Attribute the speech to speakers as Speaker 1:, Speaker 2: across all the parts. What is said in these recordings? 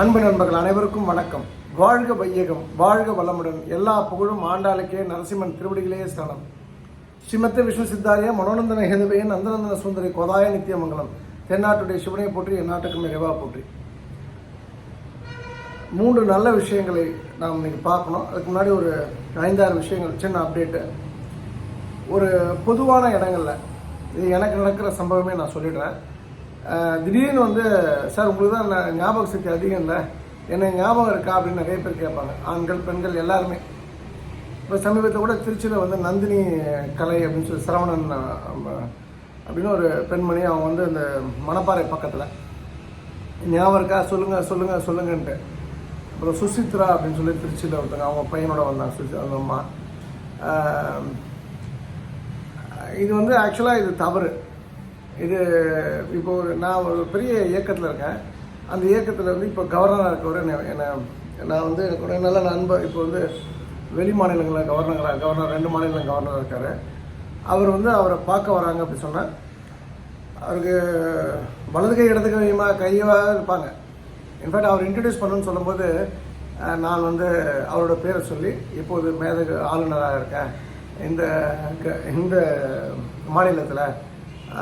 Speaker 1: அன்பு நண்பர்கள் அனைவருக்கும் வணக்கம். வாழ்க வையகம் வாழ்க வளமுடன். எல்லா புகழும் ஆண்டாளுக்கே நரசிம்மன் திருவடிகளே ஸ்தானம் ஸ்ரீமத்த விஷ்ணு சித்தாரிய மனோநந்தன ஹேதுவைய நந்தநந்தன சுந்தரி கொதாய நித்தியமங்கலம் தென்னாட்டுடைய சிவனை போற்றி என் நாட்டுக்கும் நிறைவா போற்றி. மூன்று நல்ல விஷயங்களை நாம் இன்னைக்கு பார்க்கணும். அதுக்கு முன்னாடி ஒரு ஐந்தாறு விஷயங்கள் சின்ன அப்டேட்டு ஒரு பொதுவான இடங்களில் இது எனக்கு நடக்கிற சம்பவமே நான் சொல்லிடுறேன். திடீர்னு வந்து சார் உங்களுக்கு தான் நான் ஞாபக சக்தி அதிகம் இல்லை. என்ன ஞாபகம் இருக்கா? அப்படின்னு நிறைய பேர் கேட்பாங்க. ஆண்கள் பெண்கள் எல்லாருமே. இப்போ சமீபத்தில் கூட திருச்சியில் வந்து நந்தினி கலை அப்படின்னு சொல்லி சரவணன் அப்படின்னு ஒரு பெண்மணி அவங்க வந்து இந்த மணப்பாறை பக்கத்தில் ஞாபகம் இருக்கா? சொல்லுங்க சொல்லுங்க சொல்லுங்கன்ட்டு. அப்புறம் சுசித்ரா அப்படின்னு சொல்லி திருச்சியில் ஒருத்தங்க அவங்க பையனோட வந்தாங்க சுசி அந்த அம்மா. இது வந்து ஆக்சுவலாக இது தவறு. இது இப்போ ஒரு நான் ஒரு பெரிய இயக்கத்தில் இருக்கேன். அந்த இயக்கத்தில் வந்து இப்போ கவர்னராக இருக்கவர் என்ன என்ன நான் வந்து எனக்கு ஒரு நல்ல நண்பர் இப்போ வந்து வெளி மாநிலங்களில் கவர்னராக கவர்னர் ரெண்டு மாநிலங்களும் கவர்னராக இருக்கார். அவர் வந்து அவரை பார்க்க வராங்க அப்படி சொன்னால் அவருக்கு வலது கை இடது கையமாக கையவாக இருப்பாங்க. இன்ஃபேக்ட் அவர் இன்ட்ரடியூஸ் பண்ணணும்னு சொல்லும்போது நான் வந்து அவரோட பேரை சொல்லி இப்போது மேதகு ஆளுநராக இருக்கேன். இந்த க- இந்த மாநிலத்தில்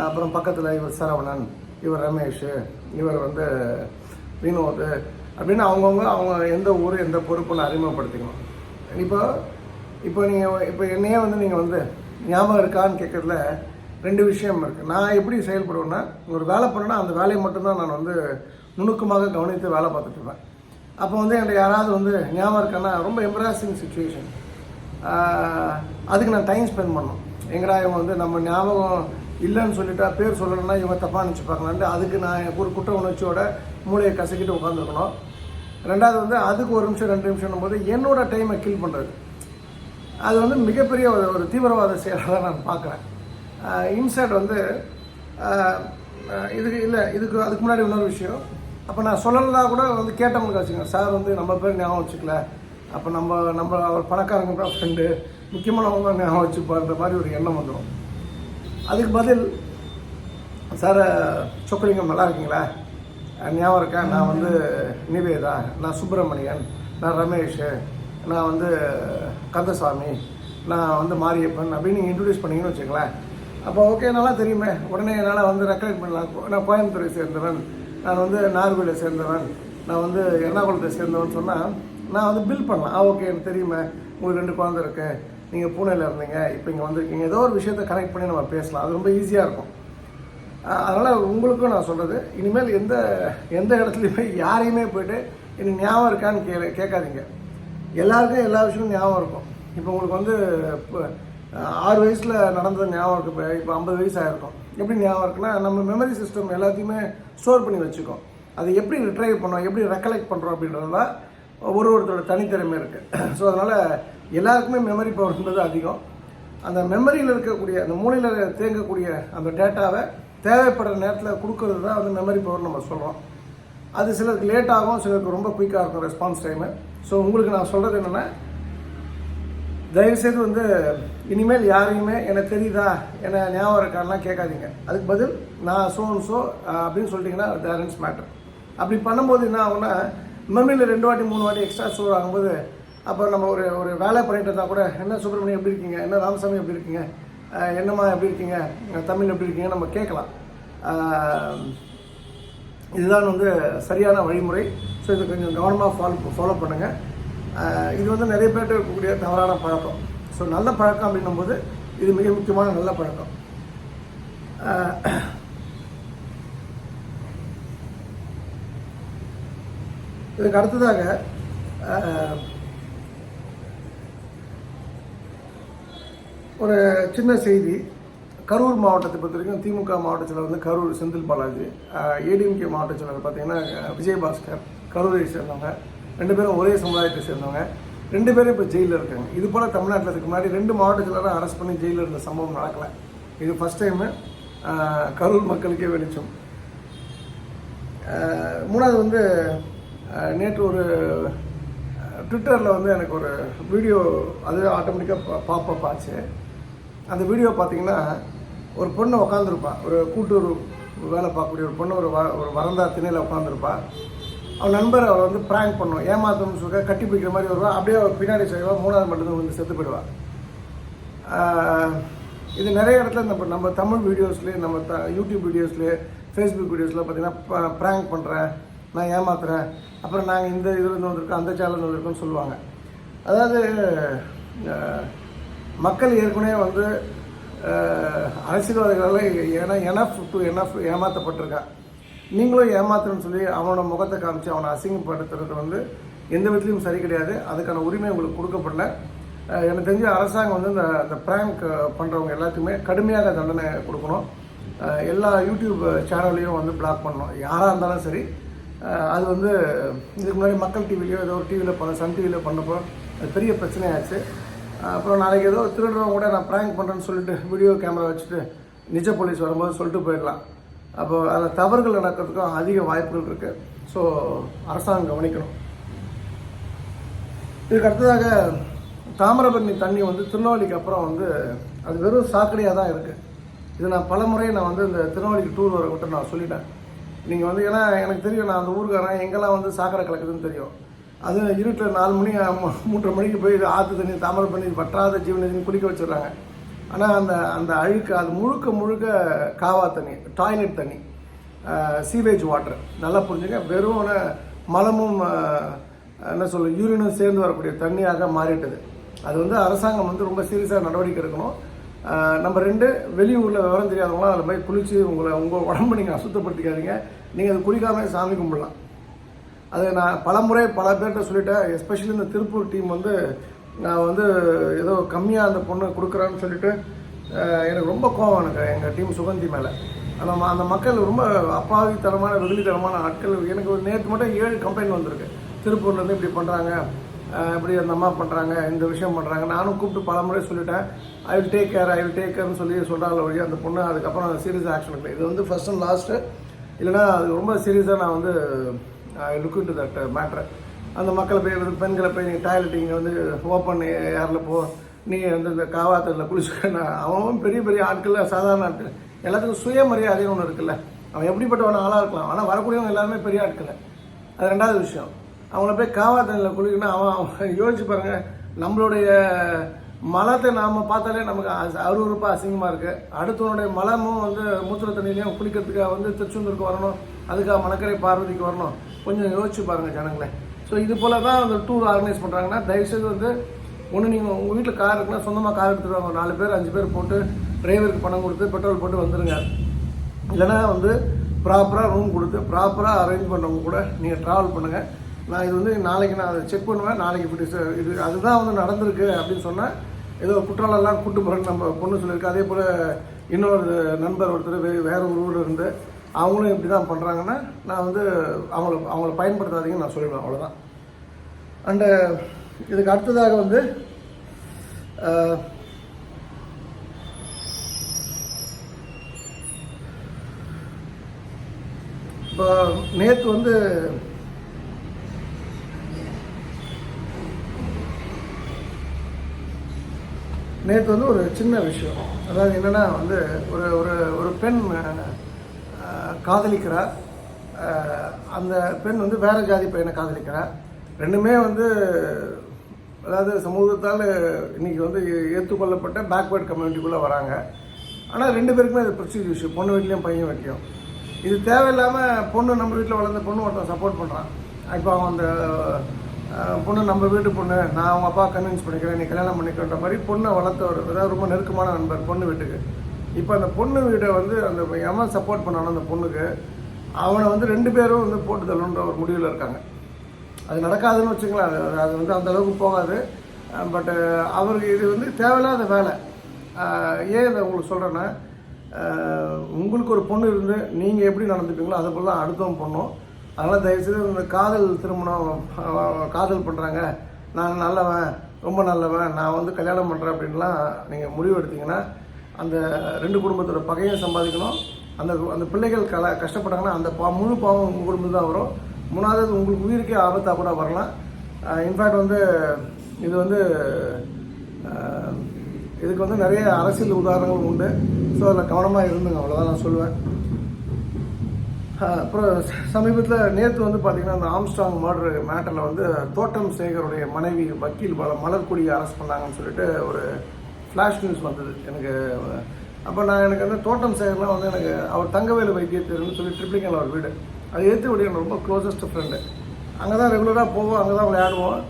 Speaker 1: அப்புறம் பக்கத்தில் இவர் சரவணன் இவர் ரமேஷ் இவர் வந்து வினோத் அப்படின்னு அவங்கவுங்க அவங்க எந்த ஊர் எந்த பொறுப்புன்னு அறிமுகப்படுத்திக்கணும். இப்போ இப்போ நீங்கள் இப்போ என்னையே வந்து நீங்கள் வந்து ஞாபகம் இருக்கான்னு கேட்குறதுல ரெண்டு விஷயம் இருக்குது நான் எப்படி செயல்படுவேன்னா ஒரு வேலை பண்ணேன்னா அந்த வேலையை மட்டும்தான் நான் வந்து நுணுக்கமாக கவனித்து வேலை பார்த்துட்டு இருப்பேன். அப்போ வந்து என்கிட்ட யாராவது வந்து ஞாபகம் இருக்கான்னா ரொம்ப எம்ப்ராசிங் சுச்சுவேஷன் அதுக்கு நான் டைம் ஸ்பெண்ட் பண்ணணும். எங்கடா இவங்க வந்து நம்ம ஞாபகம் இல்லைன்னு சொல்லிட்டா பேர் சொல்லணும்னா இவங்க தப்பாக நினச்சிப்பாங்களான்ட்டு அதுக்கு நான் ஒரு குற்ற உணர்ச்சியோட மூளையை கசக்கிட்டு உட்காந்துருக்கணும் ரெண்டாவது வந்து அதுக்கு ஒரு நிமிஷம் ரெண்டு நிமிஷம் போது என்னோட டைமை கில் பண்ணுறது அது வந்து மிகப்பெரிய ஒரு தீவிரவாத செயலாக தான் நான் பார்க்குறேன். இன்சைட் வந்து இதுக்கு இல்லை இதுக்கு அதுக்கு முன்னாடி இன்னொரு விஷயம். அப்போ நான் சொல்லலாம் கூட வந்து கேட்டவங்களுக்கு வச்சுங்க சார் வந்து நம்ம பேர் ஞாபகம் வச்சுக்கல. அப்போ நம்ம நம்ம அவர் பணக்காரங்க தான் ஃப்ரெண்டு முக்கியமானவங்க ஞாபகம் வச்சுப்பான்ற மாதிரி ஒரு எண்ணம் வந்துடும் அதுக்கு பதில் சார் சொக்கலிங்கம் நல்லா இருக்கீங்களா? ஞாபகம் இருக்கா? நான் வந்து நிவேதா நான் சுப்பிரமணியன் நான் ரமேஷ் நான் வந்து கந்தசாமி நான் வந்து மாரியப்பன். அப்படின்னு நீங்கள் இன்ட்ரடியூஸ் பண்ணீங்கன்னு வச்சுங்களேன் அப்போ ஓகே நல்லா தெரியுமே. உடனே என்னால் வந்து ரெக்கலெக்ட் பண்ணலாம். நான் கோயம்புத்தூரை சேர்ந்தவன். நான் வந்து நாகர்கோவிலை சேர்ந்தவன். நான் வந்து எர்ணாகுளத்தை சேர்ந்தவன். சொன்னால் நான் வந்து பில் பண்ணலாம். ஆ ஓகே எனக்கு தெரியுமே. உங்களுக்கு ரெண்டு குழந்தை இருக்குது நீங்கள் பூனேல இருந்தீங்க இப்போ இங்கே வந்திருக்கீங்க ஏதோ ஒரு விஷயத்தை கனெக்ட் பண்ணி நம்ம பேசலாம். அது ரொம்ப ஈஸியாக இருக்கும். அதனால் உங்களுக்கும் நான் சொல்கிறது இனிமேல் எந்த எந்த இடத்துலையுமே யாரையுமே போயிட்டு எனக்கு ஞாபகம் இருக்கான்னு கே கேட்காதீங்க. எல்லாருக்கும் எல்லா விஷயமும் ஞாபகம் இருக்கும். இப்போ உங்களுக்கு வந்து இப்போ ஆறு வயசில் நடந்தது ஞாபகம் இருக்கு இப்போ இப்போ ஐம்பது வயசு ஆகிருக்கும் எப்படி ஞாபகம் இருக்குன்னா நம்ம மெமரி சிஸ்டம் எல்லாத்தையுமே ஸ்டோர் பண்ணி வச்சுக்கோம். அதை எப்படி ரிட்ரைவ் பண்ணோம் எப்படி ரெக்கலெக்ட் பண்ணுறோம் அப்படின்றதுலாம் ஒரு ஒருத்தரோட தனித்திறமை இருக்குது ஸோ அதனால் எல்லாருக்குமே மெமரி பவர்ன்றது அதிகம். அந்த மெமரியில் இருக்கக்கூடிய அந்த மூளையில் தேங்கக்கூடிய அந்த டேட்டாவை தேவைப்படுற நேரத்தில் கொடுக்கறது தான் வந்து மெமரி பவர் நம்ம சொல்கிறோம் அது சிலருக்கு லேட் ஆகும் சிலருக்கு ரொம்ப குயிக்காக இருக்கும் ரெஸ்பான்ஸ் டைமு ஸோ உங்களுக்கு நான் சொல்கிறது என்னென்னா தயவுசெய்து வந்து இனிமேல் யாரையுமே எனக்கு தெரியுதா என்ன ஞாபகம் இருக்கான்லாம் கேட்காதீங்க. அதுக்கு பதில் நான் சோ சோ அப்படின்னு சொல்லிட்டீங்கன்னா பேலன்ஸ் மேட்டர் அப்படி பண்ணும்போது என்ன ஆகும்னா மெமரியில் ரெண்டு வாட்டி மூணு வாட்டி எக்ஸ்ட்ரா ஸ்டோர் ஆகும்போது அப்போ நம்ம ஒரு ஒரு வேலை பண்ணிட்டு இருந்தால் கூட என்ன சுப்பிரமணியம் எப்படி இருக்கீங்க? என்ன ராமசாமி எப்படி இருக்கீங்க? என்னம்மா எப்படி இருக்கீங்க? தமிழ் எப்படி இருக்கீங்க நம்ம கேட்கலாம். இதுதான் வந்து சரியான வழிமுறை. ஸோ இதை கொஞ்சம் கவனமாக ஃபாலோ ஃபாலோ பண்ணுங்கள் இது வந்து நிறைய பேர்ட்ட இருக்கக்கூடிய தவறான பழக்கம். ஸோ நல்ல பழக்கம் அப்படின்னும் போது இது மிக முக்கியமான நல்ல பழக்கம். இதுக்கு அடுத்ததாக ஒரு சின்ன செய்தி. கரூர் மாவட்டத்தை பொறுத்த வரைக்கும் திமுக மாவட்டத்தில் வந்து கரூர் செந்தில் பாலாஜி ஏடிஎம்கே மாவட்டத்தில் பார்த்தீங்கன்னா விஜயபாஸ்கர் கரூரை சேர்ந்தவங்க. ரெண்டு பேரும் ஒரே சமுதாயத்தை சேர்ந்தவங்க. ரெண்டு பேரும் இப்போ ஜெயிலில் இருக்காங்க. இது போல் தமிழ்நாட்டில் இதுக்கு முன்னாடி ரெண்டு மாவட்டத்தில் செயலரை அரெஸ்ட் பண்ணி ஜெயிலில் இருந்த சம்பவம் நடக்கலை. இது ஃபஸ்ட் டைமு கரூர் மக்களுக்கே வெளிச்சம். மூணாவது வந்து நேற்று ஒரு ட்விட்டரில் வந்து எனக்கு ஒரு வீடியோ அது ஆட்டோமேட்டிக்காக பாப்பப் ஆச்சு. அந்த வீடியோ பார்த்தீங்கன்னா ஒரு பொண்ணு உட்காந்துருப்பா ஒரு கூட்டுறவு வேலை பார்க்கக்கூடிய ஒரு பொண்ணு ஒரு வ ஒரு வறந்தா திணையில் உட்காந்துருப்பா அவன் நண்பர் அவளை வந்து ப்ராங்க் பண்ணும் ஏமாத்தணும்னு சொல்ல கட்டி பிடிக்கிற மாதிரி வருவா. அப்படியே அவள் பின்னாடி செய்வா மூணாவது மட்டும் வந்து செத்து போயிடுவா. இது நிறைய இடத்துல நம்ம நம்ம தமிழ் வீடியோஸ்லேயே நம்ம த யூடியூப் வீடியோஸ்லேயே ஃபேஸ்புக் வீடியோஸில் பார்த்தீங்கன்னா ப்ராங்க் பண்ணுறேன் நான் ஏமாத்துறேன். அப்புறம் நாங்கள் இந்த இதுலேருந்து வந்திருக்கோம் அந்த சேனல் வந்திருக்கோம்னு சொல்லுவாங்க. அதாவது மக்கள் ஏற்கனவே வந்து அரசியல்வாதிகளால் ஏன்னா எனஃப் டு எனஃப் ஏமாற்றப்பட்டிருக்கா நீங்களும் ஏமாத்துறேன்னு சொல்லி அவனோட முகத்தை காமிச்சு அவனை அசிங்கப்படுத்துறது வந்து எந்த விதத்துலையும் சரி கிடையாது. அதுக்கான உரிமை உங்களுக்கு கொடுக்கப்படல. எனக்கு தெரிஞ்ச அரசாங்கம் வந்து இந்த அந்த ப்ராங்க் பண்ணுறவங்க எல்லாத்துக்குமே கடுமையாக தண்டனை கொடுக்கணும். எல்லா யூடியூப் சேனல்லையும் வந்து பிளாக் பண்ணணும். யாராக இருந்தாலும் சரி. அது வந்து இதுக்கு முன்னாடி மக்கள் டிவிலையோ ஏதோ ஒரு டிவியில் பண்ண சன் டிவியில் பண்ணப்போ அது பெரிய பிரச்சனையாச்சு. அப்புறம் நாளைக்கு ஏதோ திருடுறவங்க கூட நான் ப்ராங்க் பண்ணுறேன்னு சொல்லிட்டு வீடியோ கேமரா வச்சுட்டு நிஜ போலீஸ் வரும்போது சொல்லிட்டு போயிடலாம். அப்போ அதில் தவறுகள் நடக்கிறதுக்கும் அதிக வாய்ப்புகள் இருக்குது ஸோ அரசாங்கம் கவனிக்கணும். இதுக்கு அடுத்ததாக தாமிரபரணி தண்ணி வந்து திருநெல்வேலிக்கு அப்புறம் வந்து அது வெறும் சாக்கடையாக தான் இருக்குது இது நான் பல முறை நான் வந்து இந்த திருநெல்வேலிக்கு டூர் வர விட்டு நான் சொல்லிட்டேன். நீங்கள் வந்து ஏன்னா எனக்கு தெரியும் நான் அந்த ஊருக்காரன் எங்கெல்லாம் வந்து சாக்கடை கலக்குதுன்னு தெரியும். அது இருட்டில் நாலு மணி மூன்றரை மணிக்கு போய் ஆற்று தண்ணி தாமிரபரணி வற்றாத ஜீவனதினு குடிக்க வச்சிடுறாங்க. ஆனால் அந்த அந்த அழுக்கு அது முழுக்க முழுக்க காவா தண்ணி டாய்லெட் தண்ணி சீவேஜ் வாட்டர் நல்லா புரிஞ்சுங்க. வெறும் மலமும் என்ன சொல்ல யூரினும் சேர்ந்து வரக்கூடிய தண்ணியாக மாறிட்டது. அது வந்து அரசாங்கம் வந்து ரொம்ப சீரியஸாக நடவடிக்கை எடுக்கணும். நம்ம ரெண்டு வெளியூரில் விவரம் தெரியாதவங்களாம் அதில் போய் குளித்து உங்களை உங்கள் உடம்பு நீங்கள் அசுத்தப்படுத்திக்காதீங்க. நீங்கள் அது குளிக்காமல் சாமி கும்பிடலாம். அது நான் பல முறை பல பேர்கிட்ட சொல்லிட்டேன். எஸ்பெஷலி இந்த திருப்பூர் டீம் வந்து நான் வந்து ஏதோ கம்மியாக அந்த பொண்ணு கொடுக்குறான்னு சொல்லிட்டு எனக்கு ரொம்ப கோவம் எனக்கு எங்கள் டீம் சுகந்தி மேலே. அந்த அந்த மக்கள் ரொம்ப அப்பாவித்தனமான வெகுளித்தனமான ஆட்கள். எனக்கு ஒரு நேற்று மட்டும் ஏழு கம்ப்ளைண்ட் வந்திருக்கு. திருப்பூர்லேருந்து இப்படி பண்ணுறாங்க இப்படி அந்த அம்மா பண்ணுறாங்க இந்த விஷயம் பண்ணுறாங்க நானும் கூப்பிட்டு பல முறை சொல்லிட்டேன். I will take care I will take கேர்னு சொல்லி சொல்கிறாங்க வழி அந்த பொண்ணு. அதுக்கப்புறம் சீரியஸ் ஆக்ஷன் இல்லை இது வந்து ஃபஸ்ட் அண்ட் லாஸ்ட்டு இல்லைன்னா அது ரொம்ப சீரியஸாக நான் வந்து லுக் இன்டு தட் மேட்ரு அந்த மக்களை போய் பெண்களை போய் நீங்கள் டாய்லெட் இங்கே வந்து ஓப்பன் ஏரில் போ நீ வந்து இந்த காவாத்தரில் குளிச்சுக்கணும் அவன் பெரிய பெரிய ஆட்கள் சாதாரண ஆட்கள். எல்லாத்துக்கும் சுயமரியாதைன்னு ஒன்று இருக்குல்ல. அவன் எப்படிப்பட்டவன ஆளாக இருக்கலாம். ஆனால் வரக்கூடியவங்க எல்லாருமே பெரிய ஆட்கள். அது ரெண்டாவது விஷயம். அவங்கள போய் காவாத்தரில் குளிக்கணும் அவன் அவன் யோசிச்சு பாருங்கள் நம்மளுடைய மலத்தை நாம் பார்த்தாலே நமக்கு அருவறுப்பாக அருவருப்பாக அசிங்கமாக இருக்குது அடுத்தவனுடைய மலமும் வந்து மூத்திர தண்ணியிலையும் குளிக்கிறதுக்காக வந்து திருச்செந்தூருக்கு வரணும். அதுக்காக மணக்கரை பார்வதிக்கு வரணும். கொஞ்சம் யோசிச்சு பாருங்கள் ஜனங்களே. ஸோ இது போல் தான் அந்த டூர் ஆர்கனைஸ் பண்ணுறாங்கன்னா தயவுசெய்து வந்து ஒன்று நீங்கள் உங்கள் வீட்டில் கார் இருக்குன்னா சொந்தமாக கார் எடுத்துகிட்டு வாங்க. நாலு பேர் அஞ்சு பேர் போட்டு டிரைவருக்கு பணம் கொடுத்து பெட்ரோல் போட்டு வந்துடுங்க இல்லைன்னா வந்து ப்ராப்பராக ரூம் கொடுத்து ப்ராப்பராக அரேஞ்ச் பண்ணுறவங்க கூட நீங்கள் ட்ராவல் பண்ணுங்கள் நான் இது வந்து நாளைக்கு நான் அதை செக் பண்ணுவேன். நாளைக்கு இப்படி இது அதுதான் வந்து நடந்திருக்கு அப்படின்னு சொன்னால் ஏதோ குற்றாலெல்லாம் கூட்டு போகிறேன்னு நம்ம பொண்ணு சொல்லியிருக்கு. அதே போல் இன்னொரு நண்பர் ஒருத்தர் வேறு ஒரு ஊரில் இருந்து அவங்களும் இப்படி தான் பண்ணுறாங்கன்னா நான் வந்து அவங்கள அவங்கள பயன்படுத்தாதீங்கன்னு நான் சொல்லிடுவேன் அவ்வளோதான் அண்டு இதுக்கு அடுத்ததாக வந்து இப்போ நேற்று வந்து நேற்று வந்து ஒரு சின்ன விஷயம். அதாவது என்னென்னா வந்து ஒரு ஒரு ஒரு பெண் அஹ், காதலிக்கிறார் அந்த பெண் வந்து வேற ஜாதி பையனை காதலிக்கிறார் ரெண்டுமே வந்து அதாவது சமூகத்தால் இன்றைக்கி வந்து ஏற்றுக்கொள்ளப்பட்ட பேக்வேர்ட் கம்யூனிட்டிக்குள்ளே வராங்க. ஆனால் ரெண்டு பேருக்குமே அது பிரச்சனை விஷயம் பொண்ணு வீட்லேயும் பையன் வைக்கும் இது தேவையில்லாமல் பொண்ணு நம்ம வீட்டில் வளர்ந்த பொண்ணு ஒருத்தன் சப்போர்ட் பண்ணுறான் இப்போ அவன் அந்த பொண்ணு நம்ம வீட்டு பொண்ணு நான் அவங்க அப்பா கன்வின்ஸ் பண்ணிக்கிறேன் நீ கல்யாணம் பண்ணிக்கிற மாதிரி பொண்ணை வளர்த்தவர் அதாவது ரொம்ப நெருக்கமான நண்பர் பொண்ணு வீட்டுக்கு. இப்போ அந்த பொண்ணு வீட்டை வந்து அந்த எவன் சப்போர்ட் பண்ணானோ அந்த பொண்ணுக்கு அவனை வந்து ரெண்டு பேரும் வந்து போட்டு தள்ளுன்ற ஒரு முடிவில் இருக்காங்க. அது நடக்காதுன்னு வச்சுங்களேன் அது அது வந்து அந்த அளவுக்கு போகாது. பட்டு அவருக்கு இது வந்து தேவையில்லாத வேலை. ஏன் இதை உங்களுக்கு சொல்கிறேன்னா உங்களுக்கு ஒரு பொண்ணு இருந்து நீங்கள் எப்படி நடந்துப்பீங்களோ அதை போல் தான் அடுத்தவன் பொண்ணும். அதனால் தயவுசெய்து இந்த காதல் திருமணம் காதல் பண்ணுறாங்க நான் நல்லவன் ரொம்ப நல்லவன் நான் வந்து கல்யாணம் பண்ணுறேன் அப்படின்லாம் நீங்கள் முடிவு எடுத்தீங்கன்னா அந்த ரெண்டு குடும்பத்தோட பகையும் சம்பாதிக்கணும். அந்த அந்த பிள்ளைகள் கல கஷ்டப்பட்டாங்கன்னா அந்த பா முழு பாவம் உங்கள் குடும்பம் தான் வரும். மூணாவது உங்களுக்கு உயிருக்கே ஆபத்தாக கூட வரலாம். இன்ஃபேக்ட் வந்து இது வந்து இதுக்கு வந்து நிறைய அரசியல் உதாரணங்கள் உண்டு. ஸோ அதில் கவனமாக இருந்துங்க. அவ்வளோதான் நான் சொல்லுவேன். அப்புறம் சமீபத்தில் நேற்று வந்து பார்த்திங்கன்னா அந்த ஆம்ஸ்டாங் மர்டர் மேட்டரில் வந்து தோட்டம் சேகருடைய மனைவி வக்கீல் மல மலர்கொடியை அரெஸ்ட் பண்ணாங்கன்னு சொல்லிட்டு ஒரு ஃப்ளாஷ் நியூஸ் வந்தது. எனக்கு அப்போ நான் எனக்கு வந்து தோட்டம் சேகர்லாம் வந்து எனக்கு அவர் தங்கவேலு வைத்தியத்தில்னு சொல்லி ட்ரிப்ளிங்கல் அவர் வீடு. அது ஏற்றுக்கூடிய விட எனக்கு ரொம்ப க்ளோசஸ்ட் ஃப்ரெண்டு அங்கே தான் ரெகுலராக போவோம் அங்கே தான் விளையாடுவோம்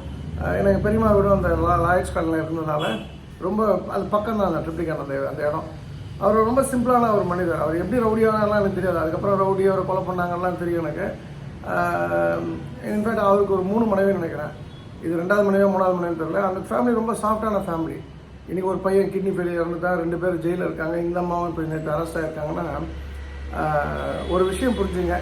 Speaker 1: எனக்கு பெரியம்மா வீடும் அந்த லாயர்ஸ் காலனில் இருந்ததுனால ரொம்ப அது பக்கம் தான் அந்த ட்ரிப்ளிகன் அந்த அந்த இடம். அவர் ரொம்ப சிம்பிளான ஒரு மனிதர். அவர் எப்படி ரவுடியானலாம் எனக்கு தெரியாது. அதுக்கப்புறம் ரவுடி அவரை கொலை பண்ணாங்கலாம் தெரியும் எனக்கு. இன்ஃபேக்ட் அவருக்கு ஒரு மூணு மனைவி நினைக்கிறேன். இது ரெண்டாவது மனைவியோ மூணாவது மனைவி தெரியல. அந்த ஃபேமிலி ரொம்ப சாஃப்டான ஃபேமிலி இன்றைக்கி ஒரு பையன் கிட்னி ஃபெயிலியர் இறந்துட்டா ரெண்டு பேர் ஜெயிலில் இருக்காங்க இந்த அம்மாவும் இப்போ நேற்று அரெஸ்ட் ஆகிருக்காங்கன்னா ஒரு விஷயம் புரிஞ்சுங்க.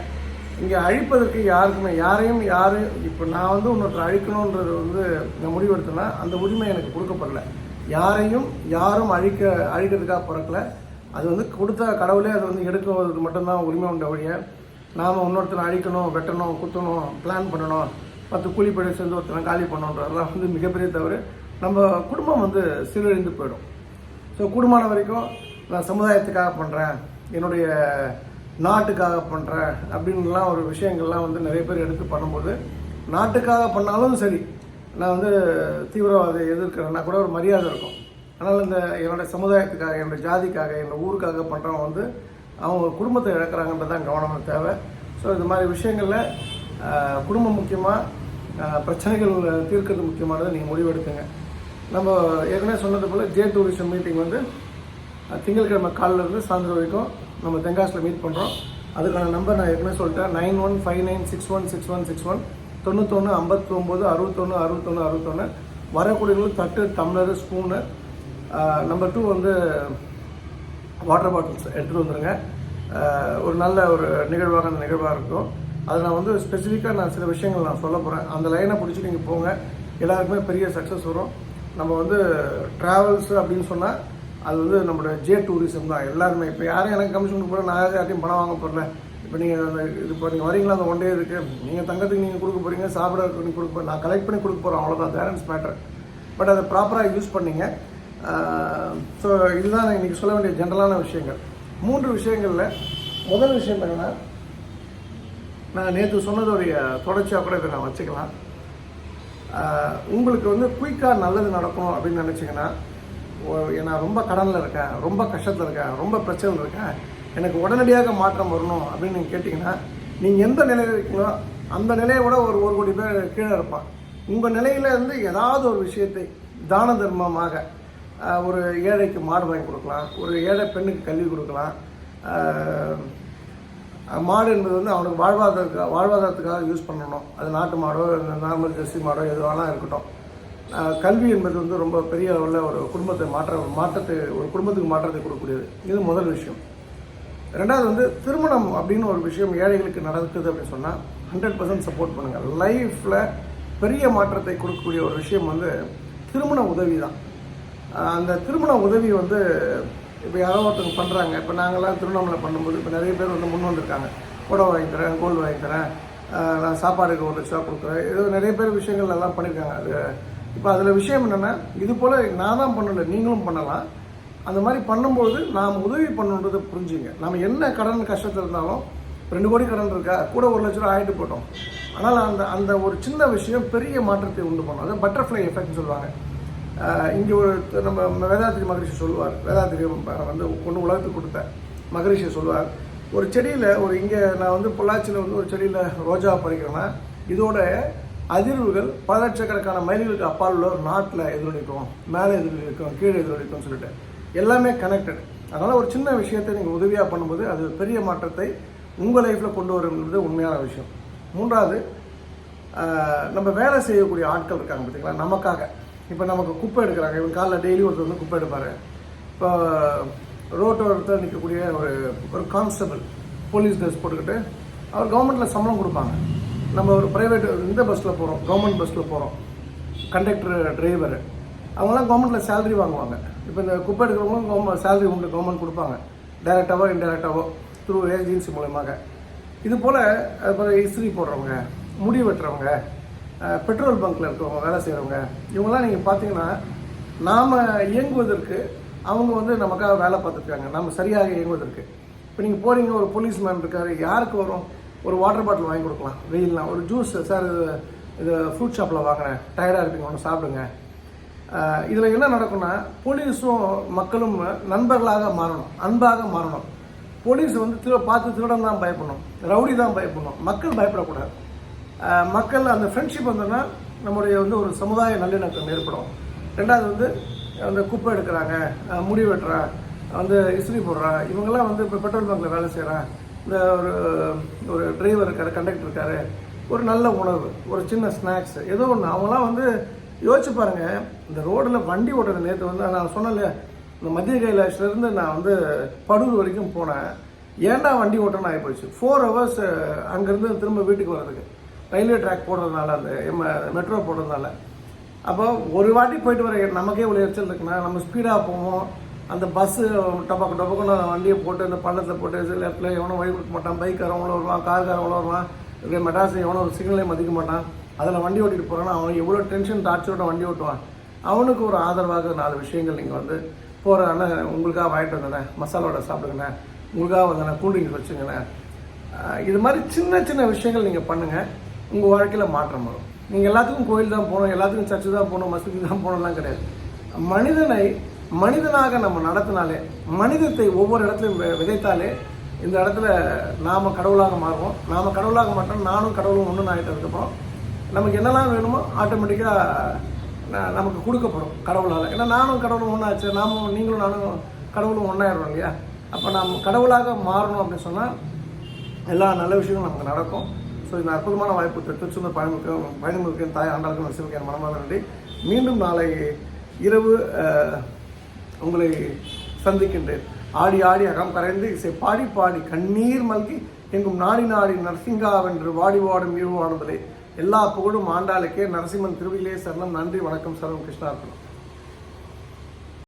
Speaker 1: இங்கே அழிப்பதற்கு யாருக்குமே யாரையும் யார் இப்போ நான் வந்து இன்னொருத்தர் அழிக்கணுன்றது வந்து நான் முடிவெடுத்தேன்னா அந்த உரிமை எனக்கு கொடுக்கப்படல. யாரையும் யாரும் அழிக்க அழிக்கிறதுக்காக பிறக்கல. அது வந்து கொடுத்த கடவுளே அது வந்து எடுக்கிறதுக்கு மட்டும்தான் உரிமை உண்ட வழிய நாம் இன்னொருத்தனை அழிக்கணும் வெட்டணும் குத்தணும் பிளான் பண்ணணும் பத்து கூலிப்படை சேர்ந்து ஒருத்தனை காலி பண்ணணுன்றதெல்லாம் வந்து மிகப்பெரிய தவறு. நம்ம குடும்பம் வந்து சீரழிந்து போயிடும். ஸோ கூடுமான வரைக்கும் நான் சமுதாயத்துக்காக பண்ணுறேன் என்னுடைய நாட்டுக்காக பண்ணுறேன் அப்படின்லாம் ஒரு விஷயங்கள்லாம் வந்து நிறைய பேர் எடுத்து பண்ணும்போது நாட்டுக்காக பண்ணாலும் சரி நான் வந்து தீவிரவாதை எதிர்க்கிறேன்னா கூட ஒரு மரியாதை இருக்கும். அதனால் இந்த என்னுடைய சமுதாயத்துக்காக என்னுடைய ஜாதிக்காக என்னோட ஊருக்காக பண்ணுறவங்க வந்து அவங்க குடும்பத்தை இழக்கிறாங்கன்றது தான் கவனம் தேவை. ஸோ இது மாதிரி விஷயங்களில் குடும்பம் முக்கியமாக பிரச்சனைகள் தீர்க்கிறது முக்கியமானதை நீங்கள் முடிவெடுக்குங்க. நம்ம ஏற்கனவே சொன்னது போல் ஜே டூரிசம் மீட்டிங் வந்து திங்கட்கிழமை காலையில இருந்து சாயந்தரம் வரைக்கும் நம்ம தென்காசியில் மீட் பண்ணுறோம் அதுக்கான நம்பர் நான் ஏற்கனவே சொல்லிட்டேன். Nine one five nine six one six one six one தொண்ணூத்தொன்று ஐம்பத்தொம்போது அறுபத்தொன்று அறுபத்தொன்று அறுபத்தொன்று வரக்கூடியவங்களுக்கு தட்டு டம்ளர் ஸ்பூனு நம்பர் டூ வந்து வாட்டர் பாட்டில்ஸ் எடுத்துகிட்டு வந்துடுங்க ஒரு நல்ல ஒரு நிகழ்வாக அந்த நிகழ்வாக இருக்கும். அதை நான் வந்து ஸ்பெசிஃபிக்காக நான் சில விஷயங்கள் நான் சொல்ல போகிறேன் அந்த லைனை பிடிச்சி நீங்கள் போங்க. எல்லாருக்குமே பெரிய சக்ஸஸ் வரும். நம்ம வந்து ட்ராவல்ஸ் அப்படின்னு சொன்னால் அது வந்து நம்மளோட ஜே டூரிசம் தான். எல்லாருமே இப்போ யாரும் எனக்கு கமிஷன் கொடுக்க நான் யார்ட்டையும் பணம் வாங்க போகிறல இப்போ நீங்கள் அந்த இது இப்போ நீங்கள் வரீங்களா அந்த ஒன் டே இருக்குது நீங்கள் தங்கத்துக்கு நீங்கள் கொடுக்க போகிறீங்க சாப்பிட நீங்கள் கொடுக்க போகிறீங்க நான் கலெக்ட் பண்ணி கொடுக்க போகிறோம் அவ்வளோதான் பேரண்ட்ஸ் மேட்டர் பட் அதை ப்ராப்பராக யூஸ் பண்ணிங்க. ஸோ இதுதான் நான் இன்னைக்கு சொல்ல வேண்டிய ஜென்ரலான விஷயங்கள். மூன்று விஷயங்களில் முதல் விஷயம் என்னென்னா நான் நேற்று சொன்னதுடைய தொடர்ச்சியாக கூட இதை நான் வச்சுக்கலாம். உங்களுக்கு வந்து குயிக்காக நல்லது நடக்கும் அப்படின்னு நினச்சிங்கன்னா நான் ரொம்ப கடனில் இருக்கேன் ரொம்ப கஷ்டத்தில் இருக்கேன் ரொம்ப பிரச்சனையில் இருக்கேன் எனக்கு உடனடியாக மாற்றம் வரணும் அப்படின்னு நீங்கள் கேட்டிங்கன்னா நீங்கள் எந்த நிலையில் இருக்கீங்களோ அந்த நிலையை விட ஒரு ஒரு கோடி பேர் கீழே இருப்பான் உங்கள் நிலையிலேருந்து ஏதாவது ஒரு விஷயத்தை தான தர்மமாக ஒரு ஏழைக்கு மாடு வாங்கி கொடுக்கலாம் ஒரு ஏழை பெண்ணுக்கு கல்வி கொடுக்கலாம் மாடு என்பது வந்து அவனுக்கு வாழ்வாதாரத்துக்கு வாழ்வாதாரத்துக்காக யூஸ் பண்ணணும். அது நாட்டு மாடோ நார்மல் ஜெர்சி மாடோ எதுவாலாம் இருக்கட்டும். கல்வி என்பது வந்து ரொம்ப பெரிய அளவில் ஒரு குடும்பத்தை மாற்ற மாற்றத்தை ஒரு குடும்பத்துக்கு மாற்றத்தை கொடுக்கக்கூடியது. இது முதல் விஷயம். ரெண்டாவது வந்து திருமணம் அப்படின்னு ஒரு விஷயம் ஏழைகளுக்கு நடக்குது அப்படின்னு சொன்னால் ஹண்ட்ரட் பர்சன்ட் சப்போர்ட் பண்ணுங்கள் லைஃப்பில் பெரிய மாற்றத்தை கொடுக்கக்கூடிய ஒரு விஷயம் வந்து திருமண உதவி தான் அந்த திருமண உதவி வந்து இப்போ யாரோ ஒருத்தவங்க பண்ணுறாங்க இப்போ நாங்களாம் திருவண்ணாமலை பண்ணும்போது இப்போ நிறைய பேர் வந்து முன் வந்திருக்காங்க. புடவை வாங்கி தரேன் கோல்டு வாங்கி தரேன். நான் சாப்பாடுக்கு ஒரு லட்ச ரூபா கொடுக்குறேன். ஏதோ நிறைய பேர் விஷயங்கள் எல்லாம் பண்ணியிருக்காங்க அது இப்போ அதில் விஷயம் என்னென்னா இது போல் நான் தான் பண்ணலை நீங்களும் பண்ணலாம். அந்த மாதிரி பண்ணும்போது நாம் உதவி பண்ணணுன்றதை புரிஞ்சுங்க. நம்ம என்ன கடன் கஷ்டத்தில் இருந்தாலும் ரெண்டு கோடி கடன் இருக்கா? கூட ஒரு லட்ச ரூபா ஆகிட்டு போட்டோம் ஆனால் அந்த அந்த ஒரு சின்ன விஷயம் பெரிய மாற்றத்தை உண்டு பண்ணும். அது பட்டர்ஃப்ளை எஃபெக்ட்னு சொல்லுவாங்க. இங்கே ஒரு நம்ம வேதாத்திரி மகரிஷி சொல்லுவார் வேதாத்திரி வந்து கொண்டு உலகத்துக்கு கொடுத்த மகரிஷி சொல்லுவார் ஒரு செடியில் ஒரு இங்கே நான் வந்து பொள்ளாச்சியில் வந்து ஒரு செடியில் ரோஜா பறிக்கிறேன்னா இதோட அதிர்வுகள் பல லட்சக்கணக்கான மைல்களுக்கு அப்பால் உள்ள ஒரு நாட்டில் எதிரொலிக்கும் மேலே எதிரொலிக்கும் கீழே எதிரொலிக்கும்னு சொல்லிட்டு. எல்லாமே கனெக்டட் அதனால் ஒரு சின்ன விஷயத்தை நீங்கள் உதவியாக பண்ணும்போது அது பெரிய மாற்றத்தை உங்கள் லைஃப்பில் கொண்டு வருங்கிறது உண்மையான விஷயம். மூன்றாவது நம்ம வேலை செய்யக்கூடிய ஆட்கள் இருக்காங்க பார்த்தீங்களா நமக்காக. இப்போ நமக்கு குப்பை எடுக்கிறாங்க. இவன் காலைல டெய்லி ஒருத்தர் வந்து குப்பை எடுப்பார். இப்போ ரோட்டோரத்தில் நிற்கக்கூடிய ஒரு ஒரு கான்ஸ்டபிள் போலீஸ் ட்ரெஸ் போட்டுக்கிட்டு அவர் கவர்மெண்ட்டில் சம்பளம் கொடுப்பாங்க. நம்ம ஒரு ப்ரைவேட் இந்த பஸ்ஸில் போகிறோம் கவர்மெண்ட் பஸ்ஸில் போகிறோம் கண்டக்டர் டிரைவர் அவங்களாம் கவர்மெண்ட்டில் சேலரி வாங்குவாங்க. இப்போ இந்த குப்பை எடுக்கிறவங்களும் கவர்மெண்ட் சேலரி உண்டு கவர்மெண்ட் கொடுப்பாங்க. டைரெக்டாகவோ இன்டைரக்டாவோ த்ரூ ஏஜென்சி மூலயமாக. இது போல் அப்புறம் இஸ்திரி போடுறவங்க முடி வெட்டுறவங்க பெட்ரோல் பங்க்கில் இருக்கிறவங்க வேலை செய்கிறவங்க இவங்கெல்லாம் நீங்கள் பார்த்தீங்கன்னா நாம் இயங்குவதற்கு அவங்க வந்து நமக்காக வேலை பார்த்துருக்காங்க. நம்ம சரியாக இயங்குவதற்கு. இப்போ நீங்கள் போகிறீங்க ஒரு போலீஸ்மேன் இருக்காரு யாருக்கு வரும்? ஒரு வாட்டர் பாட்டில் வாங்கி கொடுக்கலாம். வெயில்லாம் ஒரு ஜூஸ் சார் இது இது ஃப்ரூட் ஷாப்பில் வாங்கினேன் டயர்டாக இருப்பீங்க ஒன்று சாப்பிடுங்க. இதில் என்ன நடக்கும்னா போலீஸும் மக்களும் நண்பர்களாக மாறணும் அன்பாக மாறணும். போலீஸ் வந்து திரு பார்த்து திருடன் தான் பயப்படணும் ரவுடி தான் பயப்படணும். மக்கள் பயப்படக்கூடாது. மக்கள் அந்த ஃப்ரெண்ட்ஷிப் வந்தோன்னா நம்முடைய வந்து ஒரு சமுதாய நல்லிணக்கம் ஏற்படும். ரெண்டாவது வந்து அந்த குப்பை எடுக்கிறாங்க முடி வெட்டுறா வந்து இஸ்திரி போடுறா இவங்கெல்லாம் வந்து இப்போ பெட்ரோல் பங்கில் வேலை செய்கிறா இந்த ஒரு ஒரு டிரைவர் இருக்காரு கண்டக்டர் இருக்காரு. ஒரு நல்ல உணவு ஒரு சின்ன ஸ்நாக்ஸ் ஏதோ ஒன்று அவங்களாம் வந்து யோசிச்சு பாருங்க இந்த ரோடில் வண்டி ஓட்டுறது நேற்று வந்து நான் சொன்னேன்ல இந்த மத்திய கைலாஷ்லேருந்து நான் வந்து படூர் வரைக்கும் போனேன். ஏன்டா வண்டி ஓட்டணும்னு ஆகிப்போச்சு ஃபோர் ஹவர்ஸ் அங்கேருந்து திரும்ப வீட்டுக்கு வர்றதுக்கு. ரயில்வே ட்ராக் போடுறதுனால அந்த மெட்ரோ போடுறதுனால. அப்போ ஒரு வாட்டி போயிட்டு வர நமக்கே இவ்வளோ எரிச்சல் இருக்குன்னா நம்ம ஸ்பீடாக போவோம். அந்த பஸ்ஸு டபக்கு டபக்குன்னு வண்டியை போட்டு அந்த பள்ளத்தில் போட்டு லெஃப்டில் எவனோ வழி கொடுக்க மாட்டான். பைக்காரவங்களும் வருவான் கார்காரவங்களும் வருவான். இப்படி மெட்ராஸ் எவனோ ஒரு சிக்னலே மதிக்க மாட்டான். அதில் வண்டி ஓட்டிட்டு போகிறான்னா அவன் எவ்வளோ டென்ஷன் டார்ச்சரோட வண்டி ஓட்டுவான். அவனுக்கு ஒரு ஆதரவாக நாலு விஷயங்கள் நீங்கள் வந்து போகிற அண்ணன் உங்களுக்காக வாங்கிட்டு வந்தேன் மசாலோட சாப்பிடுங்கண்ணே உங்களுக்காக வந்தேன் கூல்ட்ரிங்க்ஸ் வச்சுங்கண்ணே. இது மாதிரி சின்ன சின்ன விஷயங்கள் நீங்கள் பண்ணுங்கள் உங்கள் வாழ்க்கையில் மாற்றம் வரும். நீங்கள் எல்லாத்துக்கும் கோயில் தான் போகணும் எல்லாத்துக்கும் சர்ச்சு தான் போகணும் மசூதி தான் போகணும்லாம் கிடையாது. மனிதனை மனிதனாக நம்ம நடத்தினாலே மனிதத்தை ஒவ்வொரு இடத்துலையும் விதைத்தாலே இந்த இடத்துல நாம் கடவுளாக மாறுவோம். நாம் கடவுளாக மாட்டோம் நானும் கடவுளும் ஒன்று ஆகிட்டதுக்கப்புறம் நமக்கு என்னெல்லாம் வேணுமோ ஆட்டோமேட்டிக்காக நமக்கு கொடுக்கப்படும் கடவுளால். ஏன்னா நானும் கடவுளும் ஒன்றாச்சு நாமும் நீங்களும் நானும் கடவுளும் ஒன்றாயிடுறோம் இல்லையா? அப்போ நாம் கடவுளாக மாறணும் அப்படின்னு சொன்னால் எல்லா நல்ல விஷயங்களும் நமக்கு நடக்கும். ஸோ இந்த அற்புதமான வாய்ப்பு திருச்செந்தூர் பயணிக்க பயணிமுக்கின் தாய் ஆண்டாளுக்கு சிவகேன் மனமாக நன்றி. மீண்டும் நாளை இரவு உங்களை சந்திக்கின்றேன். ஆடி ஆடி அகம் கரைந்து இசை பாடி பாடி கண்ணீர் மல்கி எங்கும் நாடி நாடி நரசிங்காவென்று வாடி வாடும் இழிவாடுதலே எல்லா புகழும் ஆண்டாளுக்கே. நரசிம்மன் திருவிலே சரணம். நன்றி வணக்கம் சரணம் கிருஷ்ணார்ப்பணம்